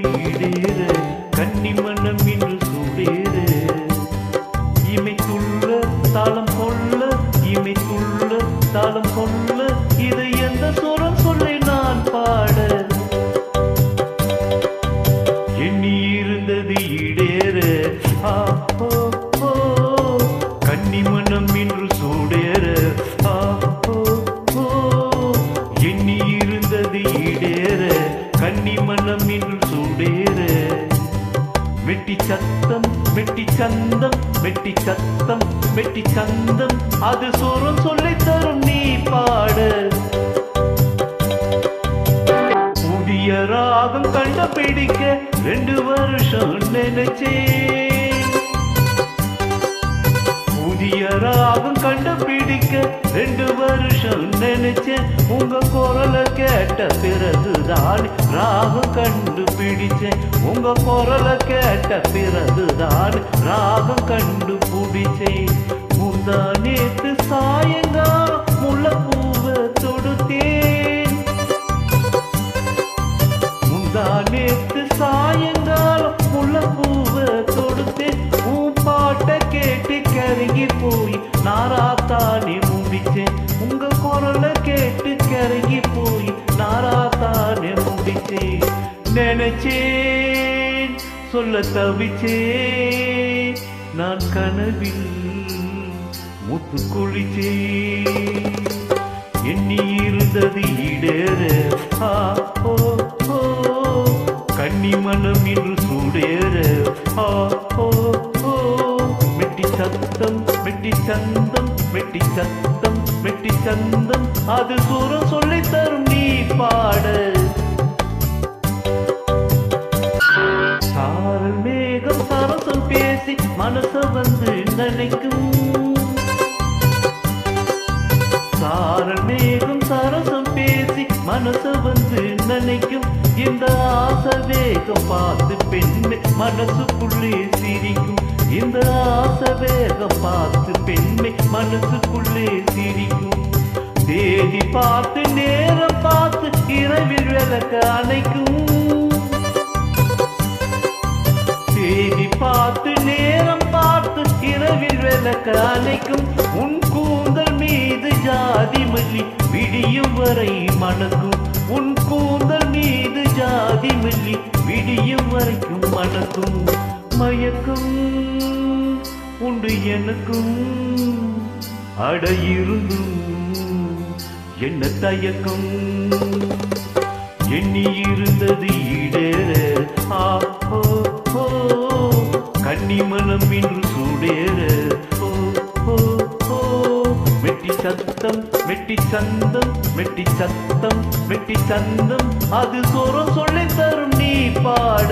இருந்தது ஈடேற கன்னி மனம் இன்று சூடேற இமை துள்ள தாளம் கொள்ள இமை துள்ள தாளம் கொள்ள இதை எந்த சுரம் சொல்லை நான் பாட? எண்ணி இருந்தது ஈடேற. ஆ வெட்டி சத்தம் வெட்டி சந்தம் வெட்டி சத்தம் வெட்டி சந்தம் அது சோறும் சொல்லி தரும் நீ பாட. புதிய ராகம் கண்டுபிடிக்க ரெண்டு வருஷம் நினைச்சே புதிய ராகம் கண்டு கேட்க ரெண்டு வருஷம் நினைச்சேன். உங்க குரலை கேட்ட பிறகுதான் ராகு கண்டுபிடிச்சேன். உங்க குரலை கேட்ட பிறகுதான் ராகு கண்டுபிடிச்சேன். முந்தா கருகி போய் நாராத்தானே முடிச்சேன் நினைச்சேன் சொல்ல தவிச்சேன். நான் கனவில் முத்து குளிச்சேன் எண்ணி இருந்தது ஈடேற ஓ ஓ. கன்னி மனம் இன்று சூடேற. ஆ ஓ. மெட்டி சத்தம் மெட்டி சந்தம். மெட்டி சத்தம் மெட்டி சந்தம். அது சூரம் சொல்லி தரும் நீ பாட சாரல் மேகம் சரசம் பேசி மனச வந்து நினைக்கும். சாரல் மேகம் சரசம் பேசி மனச வந்து நினைக்கும். இந்த ஆசை வேகம் பார்த்து பெண்ணு மனசுக்குள்ளே சிரிக்கும். இந்த ஆசை வேகம் பார்த்து பெண் மனசுக்குள்ளே சிரிக்கும். தேதி பார்த்து நேரம் பார்த்து இரவில் விளக்க அணைக்கும். தேதி பார்த்து நேரம் பார்த்து இரவில் விளக்க அணைக்கும். உன் கூந்தல் மீது ஜாதி மல்லி விடியும் வரை மணக்கும். உன் கூந்தல் மீது ஜாதி மல்லி விடியும் வரைக்கும் மணக்கும். மயக்கும் உண்டு எனக்கும். அடையிருந்தும் என்ன தயக்கம்? எண்ணி இருந்தது ஈடேற. ஆ ஓ இன்று சூடேற. ஓ மெட்டி சத்தம் மெட்டி சந்தம் மெட்டி சத்தம் மெட்டி சந்தம். அது சோரம் சொல்லி தரும் நீ பாட.